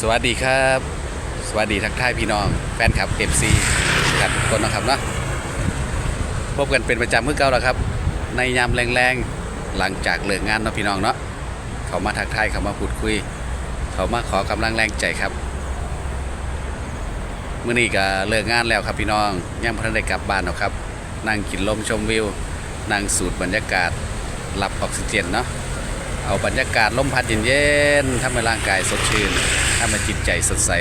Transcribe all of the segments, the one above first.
สวัสดีครับ สวัสดีทักทายพี่น้อง แฟนคลับเอฟซีกันทุกคนนะครับเนาะพบกันเป็นประจำเมื่อเก่าแล้วครับ ในยามแรงๆหลังจากเลิกงานเนาะพี่น้องเนาะเขามาทักทายเขามาพูดคุย เขามาขอกำลังแรงใจครับเมื่อนี้ก็เลิกงานแล้วครับพี่น้องยังพันได้กลับบ้านหรอกครับนั่งกินลมชมวิวนั่งสูดบรรยากาศรับออกซิเจนเนาะเอาบรรยากาศลมพัดเย็นๆทำให้ร่างกายสดชื่น ทำให้จิตใจสดใส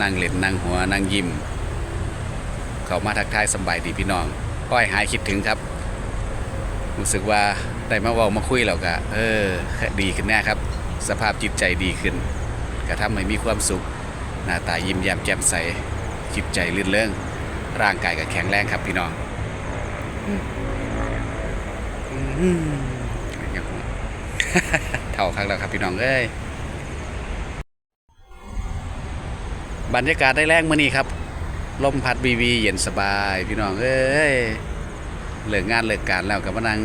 นั่งเล่นนั่งหัวนั่งยิ้ม เขามาทักทายสำบายดีพี่น้องก้อยหายคิดถึงครับ รู้สึกว่าได้มาเว้ามาคุยแล้วก็เออดีขึ้นแน่ครับ สภาพจิตใจดีขึ้นกระทำให้มีความสุข หน้าตายิ้มแย้มแจ่มใส จิตใจลื่นเริงร่างกายก็แข็งแรงครับพี่น้องอืมอืมอย่างนี้เท่าครั้งแล้วครับพี่น้องเอ้ย บรรยากาศได้แรงมื่อนี้ครับ ลมพัดบีบีเย็นสบายพี่น้องเอ้ยเลิกงานเลิกการแล้วก็มานั่ง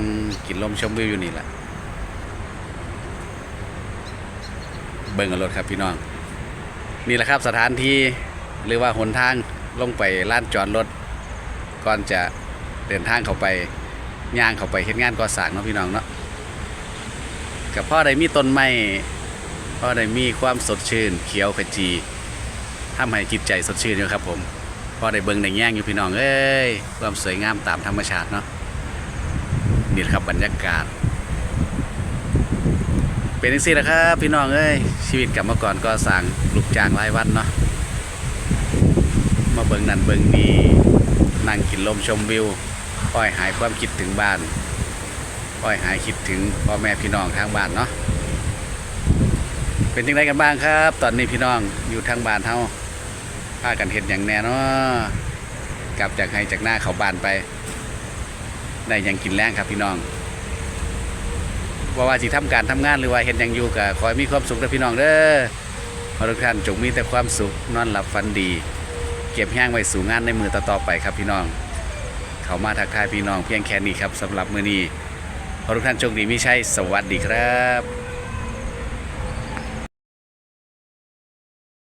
กินลมชมวิวอยู่นี่แหละเบิ่งรถครับพี่น้อง นี่แหละครับสถานที่หรือว่าหนทางลงไปลานจอดรถก่อนจะเดินทางเข้าไปย่างเข้าไปเฮ็ดงานก่อสร้างเนาะพี่น้องเนาะกับพ่อได้มีต้นไม้พ่อได้มีความสดชื่นเขียวขจี ทำให้จิตใจสดชื่นอยู่ครับผมพอได้เบิ่งได้แย่งอยู่พี่น้องเอ้ยความสวยงามตามธรรมชาติเนาะนี่ครับบรรยากาศ เป็นจังซี่แหละครับพี่น้องเอ้ยชีวิตกลับมาก่อนก็สั่งลูกจ้างรายวันเนาะมาเบิ่งนั่นเบิ่งนี่นั่งกินลมชมวิวปล่อยหายความคิดถึงบ้านค่อยหายคิดถึงพ่อแม่พี่น้องทางบ้านเนาะเป็นยังไงกันบ้างครับ ตอนนี้พี่น้องอยู่ทางบ้านเฮา พากันเห็นอย่างแน่นากลับจากให้จากหน้าเขาบานไป ได้ยังกินแรงครับพี่น้องว่าว่าสิทำการทำงานหรือว่าเห็นยังอยู่ก็ขอให้มีความสุขนะพี่น้องเด้อขอทุกท่านจงมีแต่ความสุขนอนหลับฝันดี เก็บแห้งไว้สู่งานในมือต่อๆไปครับพี่น้อง เขามาทักทายพี่น้องเพียงแค่นี้ครับสำหรับมือนี้ขอทุกท่านโชคดีม่ใช่สวัสดีครับ